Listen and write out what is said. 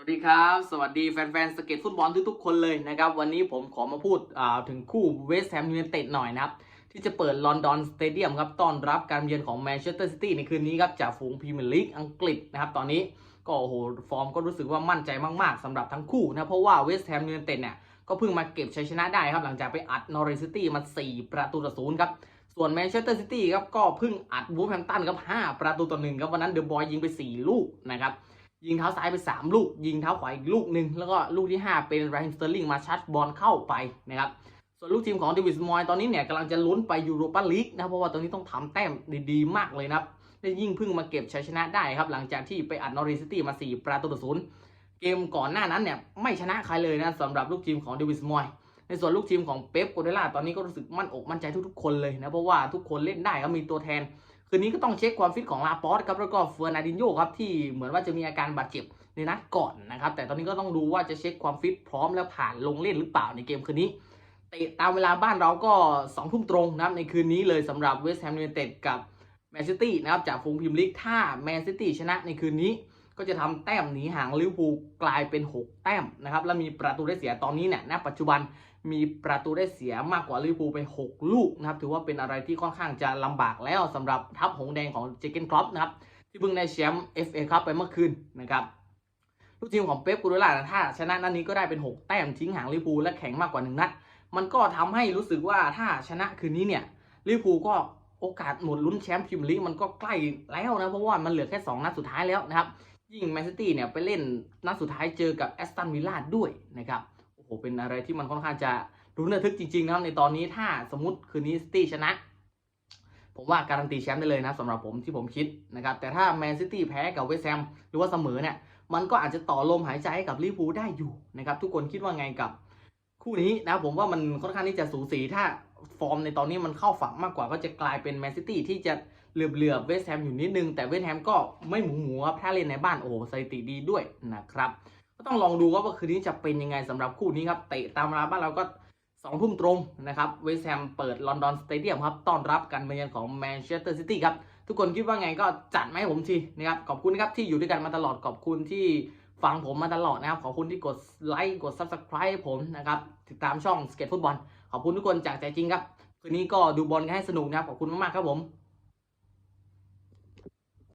วัสดีครับ สวัสดีแฟนๆสเก็ตฟุตบอลทุกๆคนเลยนะครับ วันนี้ผมขอมาพูดถึงคู่เวสต์แฮมยูไนเต็ดหน่อยนะครับ ที่จะเปิดลอนดอนสเตเดียมครับต้อนรับการเยือนของแมนเชสเตอร์ซิตี้ในคืนนี้ครับจากฝูงพรีเมียร์ลีกอังกฤษนะครับ ตอนนี้ก็โอ้โหฟอร์มก็รู้สึกว่ามั่นใจมากๆสำหรับทั้งคู่นะเพราะว่าเวสต์แฮมยูไนเต็ดเนี่ยก็เพิ่งมาเก็บชัยชนะได้ครับหลังจากไปอัดนอริสซิตี้มา 4 ประตูต่อศูนย์ครับส่วนแมนเชสเตอร์ซิตี้ครับก็เพิ่งอัดวูฟแฮมตันครับ5ประตูต่อหนึ่งครับวันนั้นเดอะบอยยิงไป 4 ลูกนะครับ ยิงเท้าซ้ายไป 3 ลูก ยิงเท้าขวาอีกลูกหนึ่งแล้วก็ลูกที่ 5 เป็นไรฮิมสเตอร์ลิงมาชัดบอลเข้าไปนะครับส่วนลูกทีมของเดวิสมอยตอนนี้เนี่ยกำลังจะลุ้นไปยูโรปาลีกนะเพราะว่าตอนนี้ต้องทำแต้มดีๆ มากเลยนะครับและยิ่งพิ่งมาเก็บชัยชนะได้ครับ หลังจากที่ไปอัดนอริสตี้มา 4 ประตูต่อศูนย์เกมก่อนหน้านั้นเนี่ยไม่ชนะใครเลยนะสำหรับลูกทีมของเดวิสมอยในส่วนลูกทีมของเป๊ปโกเดล่าตอนนี้ก็รู้สึกมั่นอกมั่นใจทุกๆคนเลยนะเพราะว่าทุกคนเล่นได้ครับมีตัวแทน คืนนี้ก็ต้องเช็คความฟิตของลาปอสครับแล้วก็เฟอร์นาดินโยครับที่เหมือนว่าจะมีอาการบาดเจ็บในนัดก่อนนะครับ แต่ตอนนี้ก็ต้องดูว่าจะเช็คความฟิตพร้อมแล้วผ่านลงเล่นหรือเปล่าในเกมคืนนี้เตะตามเวลาบ้านเราก็2องทุ่มตรงนะครับในคืนนี้เลยสำหรับเวสต์แฮมยูไนเต็ดกับแมนซิตี้นะครับจากฟูงพิมลิกถ้าแมนซิตี้ชนะในคืนนี้ ก็จะทำแต้มหนีห่างลิเวอร์พูลกลายเป็น 6 แต้มนะครับและมีประตูได้เสียตอนนี้เนี่ยณปัจจุบันมีประตูได้เสียมากกว่าลิเวอร์พูลไป 6 ลูกนะครับถือว่าเป็นอะไรที่ค่อนข้างจะลำบากแล้วสำหรับทัพหงแดงของเจเกนครอปนะครับที่เพิ่งได้แชมป์ FA คัพไปเมื่อคืนนะครับลูกทีมของเป๊ปกูโดล่าถ้าชนะนัดนนี้ก็ได้เป็น 6 แต้มทิ้งห่างลิเวอร์พูลและแข่งมากกว่า1นัดมันก็ทำให้รู้สึกว่าถ้าชนะคืนนี้เนี่ยลิเวอร์พูลก็โอกาสหมดลุ้นแชมป์พรีเมียร์ลีกมันก็ใกล้แล้วนะเพราะว่ามันเหลือแค่ 2 นัดสุดท้ายแล้วนะครับ ยิ่งแมนซิตี้เนี่ยไปเล่นนัดสุดท้ายเจอกับแอสตันวิลล่าด้วยนะครับโอ้โหเป็นอะไรที่มันค่อนข้างจะรุนระทึกจริงๆนะในตอนนี้ถ้าสมมติคืนนี้ซิตี้ชนะ ผมว่าการันตีแชมป์ได้เลยนะสำหรับผมที่ผมคิดนะครับแต่ถ้าแมนซิตี้แพ้กับเวสต์แฮมหรือว่าเสมอเนี่ยมันก็อาจจะต่อลมหายใจให้กับลิเวอร์พูลได้อยู่นะครับทุกคนคิดว่าไงกับคู่นี้นะผมว่ามันค่อนข้างที่จะสูสีถ้าฟอร์มในตอนนี้มันเข้าฝักมากกว่าก็จะกลายเป็นแมนซิตี้ที่จะ เหลือบเหลือบเวสต์แฮมอยู่นิดนึง แต่เวสต์แฮมก็ไม่หมูหมูครับถ้าเล่นในบ้านโอ้โหสถิติดีด้วยนะครับก็ต้องลองดูว่าว่าคืนนี้จะเป็นยังไงสำหรับคู่นี้ครับเตะตามเวลาบ้านเราก็สองทุ่มตรงนะครับเวสต์แฮมเปิดลอนดอนสเตเดียมครับต้อนรับการมาเยือนของแมนเชสเตอร์ซิตี้ครับทุกคนคิดว่าไงก็จัดมาให้ผมทีนะครับขอบคุณครับที่อยู่ด้วยกันมาตลอดขอบคุณที่ฟังผมมาตลอดนะครับขอบคุณที่กดไลค์กด subscribe ผมนะครับติดตามช่องสเก็ตฟุตบอลขอบคุณทุกคนจากใจจริงครับคืนนี้ก็ดูบอลกันให้สนุกนะครับขอบคุณมากๆครับผม